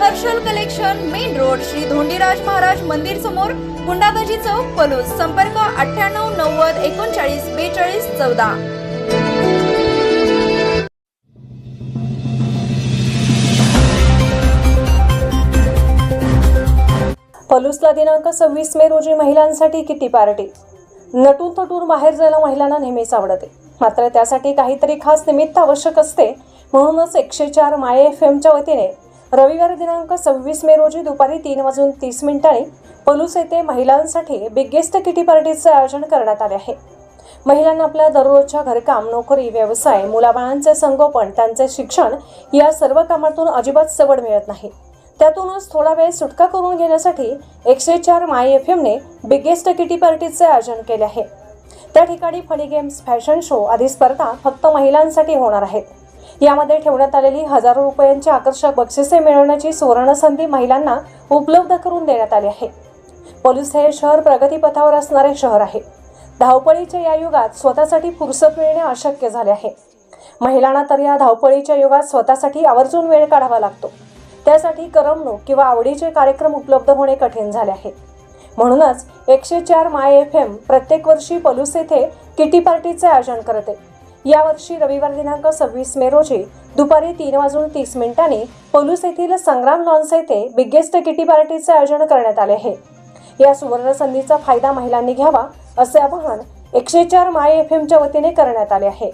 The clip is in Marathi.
Harshal collection main road Shri Dhondiraj Maharaj मंदिर समोर गुंडाबाजी चौक पलूस. संपर्क अठ्ठ्याण्णव नव्वद एकोणचाळीस बेचाळीस चौदा. पलूसला दिनांक सव्वीस मे रोजी महिलांसाठी किटी पार्टी. नटून तटून बाहेर जायला महिलांना नेहमीच आवडते. मात्र त्यासाठी काहीतरी खास निमित्त आवश्यक असते म्हणूनच एकशे चार माय एफ एमच्या वतीने रविवार दिनांक सव्वीस मे रोजी दुपारी तीन वाजून तीस मिनिटांनी पलूस येथे महिलांसाठी बिग्गेस्ट किटी पार्टीचे आयोजन करण्यात आले आहे. महिलांना आपल्या दररोजच्या घरकाम नोकरी व्यवसाय मुलाबाळांचे संगोपन त्यांचे शिक्षण या सर्व कामातून अजिबात सवड मिळत नाही. त्यातूनच थोडा वेळ सुटका करून घेण्यासाठी एकशे चार माय एफ एमने बिगेस्ट किटी पार्टीचे आयोजन केले आहे. त्या ठिकाणी फनी गेम्स फॅशन शो आदी स्पर्धा फक्त महिलांसाठी होणार आहेत. यामध्ये ठेवण्यात आलेली हजारो रुपयांची आकर्षक बक्षिसे मिळवण्याची सुवर्णसंधी महिलांना उपलब्ध करून देण्यात आली आहे. पोलीस हे शहर प्रगतीपथावर असणारे शहर आहे. धावपळीच्या या युगात स्वतःसाठी फुरसत मिळणे अशक्य झाले आहे. महिलांना तर या धावपळीच्या युगात स्वतःसाठी आवर्जून वेळ काढावा लागतो. त्यासाठी करमणूक किंवा आवडीचे कार्यक्रम उपलब्ध होणे कठीण झाले आहे. म्हणूनच एकशे चार माय एफ एम प्रत्येक वर्षी पलूस येथे किटी पार्टीचे आयोजन करते. यावर्षी रविवार दिनांक सव्वीस मे रोजी दुपारी तीन वाजून तीस मिनिटांनी पोलूस येथील संग्राम लॉन्स येथे बिग्गेस्ट किटी पार्टीचे आयोजन करण्यात आले आहे. या सुवर्ण संधीचा फायदा महिलांनी घ्यावा असे आवाहन एकशे चार माय एफ एमच्या वतीने करण्यात आले आहे.